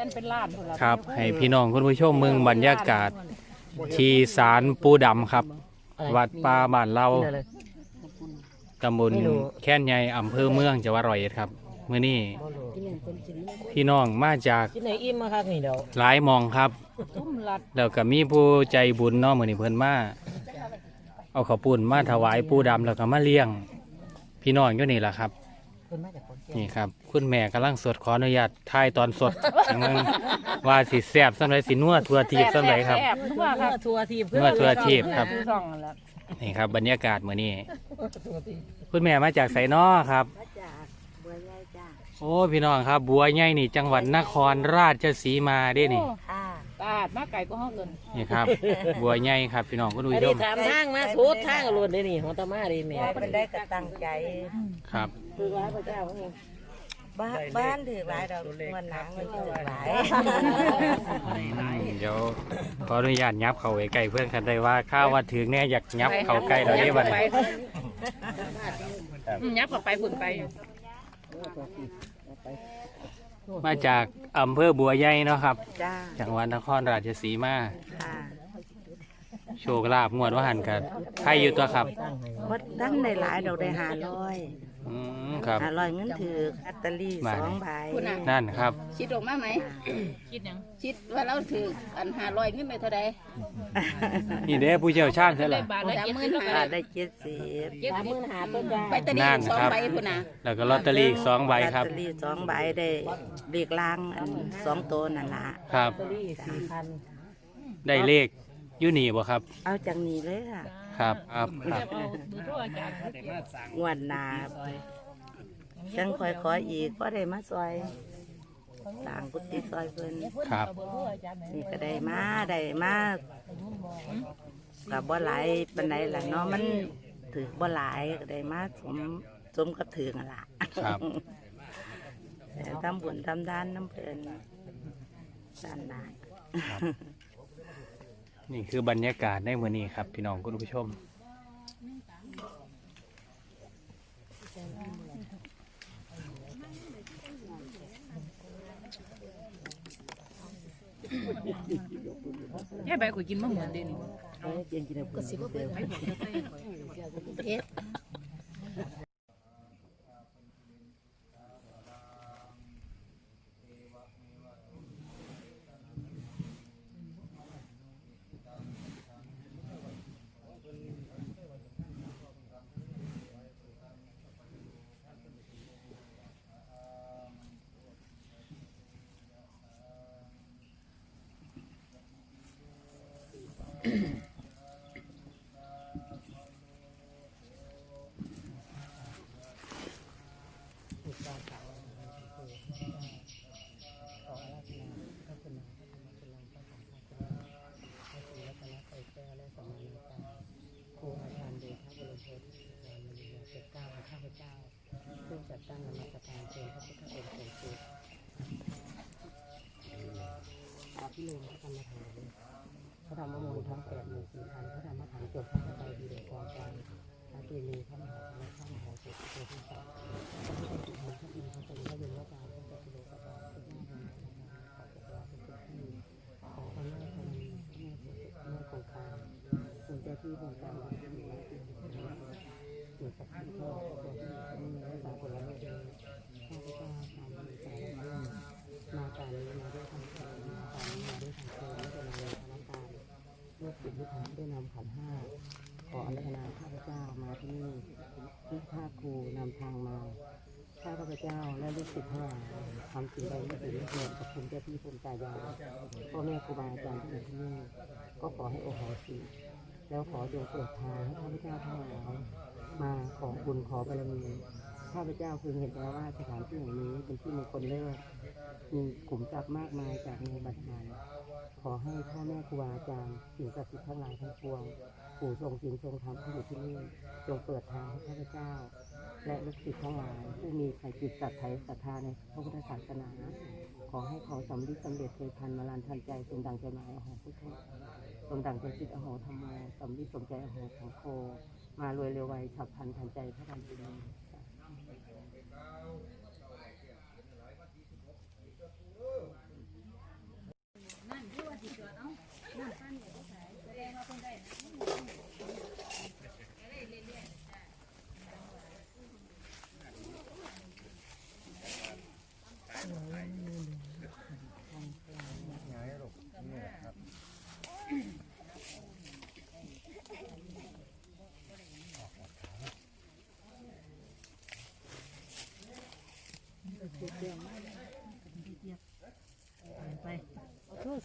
อันเป็นล้านพุ่นล่ะครับให้พี่น้องคุณผู้ชมเมืองบรรยากาศที่ศาลปูดำครับวัดป่าบ้านเราตำบลแค่นใหญ่อำเภอเมืองจังหวัดร้อยเอ็ดครับมื้อนี้พี่น้องมาจากที่ไหนอิ่มมาครับนี่เดี๋ยวหลายหมองครับ ทุ่มลัดแล้วก็มีผู้ใจบุญเนาะมื้อนี้เพิ่นมาเอาข้าวปุ้นมาถวายปูดำแล้วก็มาเลี้ยง พี่น้องอยู่นี่ล่ะครับเพิ่นมาจากคนแก่นี่ครับ คุณแม่กำลังสดขออนุญาตถ่ายตอนสด จังนึงว่าสิแซ่บสำไรสินัวทั่วทีบสำไรครับแอบนัวครับทัวร์ทีมเมื่อทัวร์ทีบ ครับ คือซ่องนั่นแหละนี่ครับ บรรยากาศมื้อนี้ ทัวร์ทีมคุณแม่มาจากไสนอครับ มาจากบัวใหญ่จ้าโอ้พี่น้องครับ บัวใหญ่นี่จังหวัดนครราชสีมาเด้นี่ค่ะ ตาดมาไก่ก็ห้องเงินนี่ครับ บัวใหญ่ครับพี่น้องคุณอัผู้นชนี้มถามทางมาสุดทางรถเลยนี่ของตามาดีแม่ว่าเป็นได้กระตั้งใจครับ คือว่าพระเจ้าของเองบ้านบ้านถือหลายดอกเงินหนังมันถือหลายเดี๋ยวขออนุญาตยับเข้าไปใกล้เพื่อนกันได้ว่าข้าวว่าถึงเนี่ยอยากยับเข้าใกล้เราได้บัดนี้อืมยับออกไปพุ่นไป มาจากอำเภอบัวใหญ่เนาะครับ จ้าจังหวัดนครราชสีมา ค่ะโชคลาภงวดว่าหันกันใครอยู่ตัวครับวัดตั้งได้หลายดอกได้หาร้อย อืมครับ หาร้อยเงินถืออัตเตอรี่มาสองใบนั่นครับ คิดออกมาไหม คิดหยังคิดว่าเราถืออันหาร้อยเงินไปเท่าใดนี่เด้ผู้เชี่ยวชาญใช่หรได้อบาทละสามเจ็ดหมื่สินบห้าบาทได้เจ็ดสิบสามหมื่นหาต้นได้ไปตะลีสองใบพุ่นน่ะแล้วก็ลอตเตอรี่อีกสองใบครับลอตเตอรี่สองใบได้เรียกลางอันสองตัวนั่นละครับลอตเตอรี่สี่พันได้เลขอยูนี่บ่ครับ เอาจากนี้เลยค่ะ ครับครับครับเอาดูทั่วอาจารย์งวดหนาจังคอยขออีกก็ได้มาซอยต่างกุฏิซอยเพิ่นครับ นี่ก็ได้มาได้มากับบ่หลายปานใดล่ะเนาะมันถือบ่หลายก็ได้มาสมสมกับถือนั่นล่ะครับ แต่ทำบุญทำทานน้ำเพลินด้านหน้า นี่คือบรรยากาศในมื้อนี้ครับ พี่น้องคุณผู้ชม แค่ใบกูกินมะเหมือนเดยวนี่เย็นกินก็สิบเดียวเฮ็ดครูอาจารย์เดชพระบรมโพธิญาณมณีเจ็ดเก้าข้าพเจ้าซึ่งจัดตั้งนมัสการเชิญพระพุ ทธองค์ทรงสุดอาภิโลมพระกรรมฐาน พระธรรมมงคลทั้งแปดหมื่นสี่พันพระธรรมฐานจบพระไตรปิฎกกองการอาตีมีพระมหาพระมหาเศรษฐีโพธิสัตว์พระพุทธจิตพระอินทร์พระสงฆ์พระยมพระการ ขันห้าขออนุโมทนาข้าพเจ้ามาที่นี่ที่ท่าครูนำทางมาข้าพเจ้าและลูกศิษย์ทั้งหลายทำสิ่งใดไม่ดีไม่ควรกับคุณเจ้าที่คุณตายายพ่อแม่ครูบาอาจารย์ที่อยู่ที่นี่ก็ขอให้โอโหสิแล้วขอจงเปิดทางให้ข้าพเจ้าทั้งหลายมาขอบุญขอบารมี ข้าพเจ้าคือเห็นแล้วว่าสถานที่แห่งนี้เป็นที่มงคลเลิศมีกลุ่มทรัพย์มากมายจากในบัตรานขอให้พ่อแม่ครูอาจารย์สิ่งศักดิ์สิทธิ์ทั้งหลายทั้งปวงปู่ทรงศีลทรงธรรมที่อยู่ที่นี่จงเปิดทางให้ข้าพเจ้า และลูกศิษย์ทั้งหลายผู้มีใส่จิตศรัทธาศรัทธาในพระพุทธศาสนาขอให้เขาสำลิดสำเร็จเคยพันมาลานทันใจสมดังใจหมายอโหพุทโธสมดังใจจิตอโหธรรมโมสำลิดสมใจอโหสังโฆมารวยเร็วไวฉับพลันทันใจพระทันจิ Ikaw.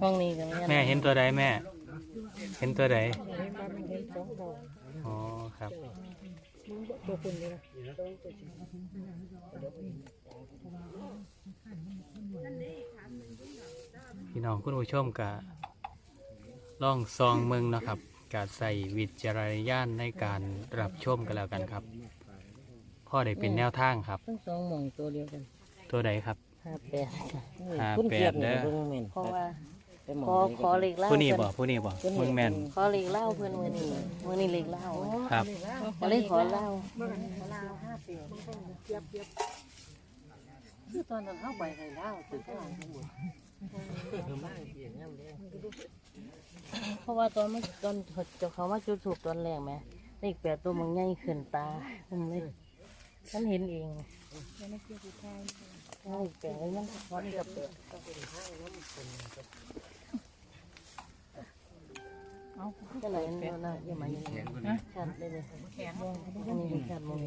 ห้องนี้ก็แม่เห็นตัวใดแม่ เห็นตัวใดอ๋อครับตัวคุณเลยนะพี่น้องคุณผู้ชมกะล่องซองเมืองเนาะครับกะใส่วิจารณญาณในการรับชมกันแล้วกันครับ พ่อได้เป็นแนวทางครับทั้งสองหมองตัวเดียวกัน ตัวใดครับห้าแปด ห้าคุณแปเกียดรติเนี่ยเด้อเบิ่งแม่นเพราะว่าไปหมขอองขอเหล็กเหล่าผู้นี้เพิ่บ่ผู้นี้บ่มึงแม่น ขอเหล็กเหล่าเพิ่นมื้อนี้มื้อนี้เหล็กเหล่าครับ ก็เลยขอเหล่าคือตอนนั้นเข้าไปให้เล่าคือข้างหลังทั้งหมดเพราะว่าตอนมันตอนเจ้าเขามาจุดถูกตอนแรกไหมเลขแปดตัวมันใหญ่ขึ้นตาผมเลยฉันเห็นเอง เลขแปดมันพอดีกับเปดก็เลยนั่นนะยังมาอย่างนี้ชัดเลยเลยอันนี้ชัดมอง